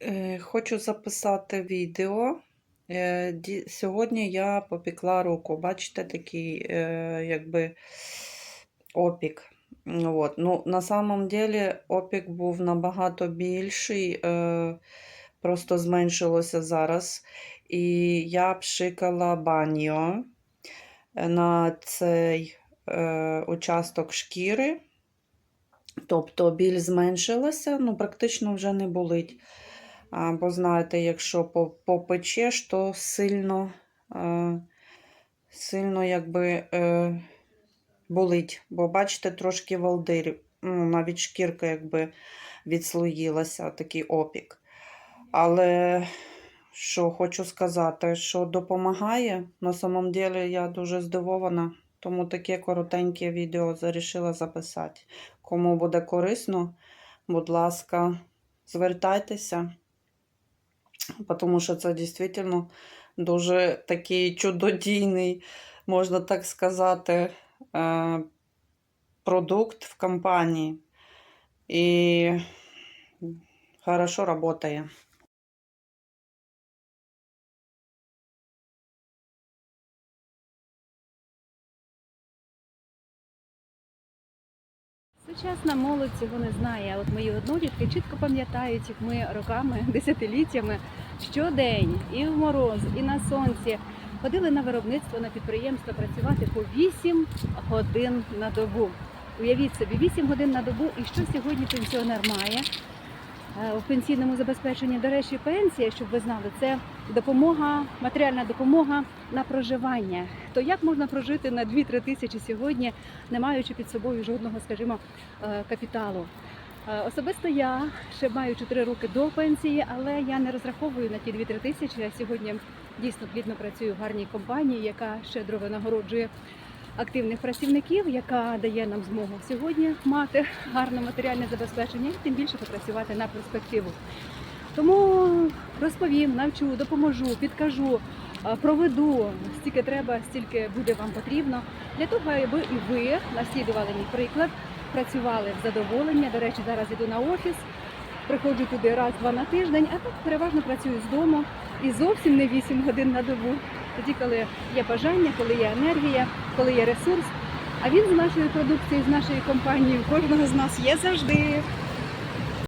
Е, Хочу записати відео. Е, Сьогодні я попекла руку. Бачите, такий е, якби опік. От. Ну, на самом деле опік був набагато більший, просто зменшилося зараз. І я пшикала баньо на цей участок шкіри. Тобто біль зменшилася, ну практично вже не болить. Бо знаєте, якщо попечеш, то сильно, е, сильно якби е, болить. Бо бачите, трошки волдирі, ну, навіть шкірка якби відслоїлася, такий опік. Але що хочу сказати, що допомагає. На самом деле я дуже здивована, тому таке коротеньке відео зарішила записати. Кому буде корисно, будь ласка, звертайтеся, тому що це дійсно дуже такий чудодійний, можна так сказати, е, продукт в компанії. І хорошо працює. Сучасна молодь цього не знає. От мої однолітки чітко пам'ятають, як ми роками, десятиліттями щодень і в мороз, і на сонці ходили на виробництво на підприємство працювати по 8 годин на добу. Уявіть собі, 8 годин на добу, і що сьогодні пенсіонер має Е, у пенсійному забезпеченні. До речі, пенсія, щоб ви знали, це допомога, матеріальна допомога на проживання. То як можна прожити на 2-3 тисячі сьогодні, не маючи під собою жодного, скажімо, е, капіталу? Е, Особисто я ще маю 4 роки до пенсії, але я не розраховую на ті 2-3 тисячі. Я сьогодні дійсно плідно працюю в гарній компанії, яка щедро винагороджує активних працівників, яка дає нам змогу сьогодні мати гарне матеріальне забезпечення і тим більше попрацювати на перспективу. Тому розповім, навчу, допоможу, підкажу, е, проведу стільки треба, стільки буде вам потрібно для того, аби і ви наслідували мій приклад, працювали в задоволення. До речі, зараз іду на офіс. Приходжу туди раз-два на тиждень, а так переважно працюю з дому і зовсім не 8 годин на добу. Тоді, коли є бажання, коли є енергія, коли є ресурс. А він з нашої продукції, з нашої компанії, кожного з нас є завжди.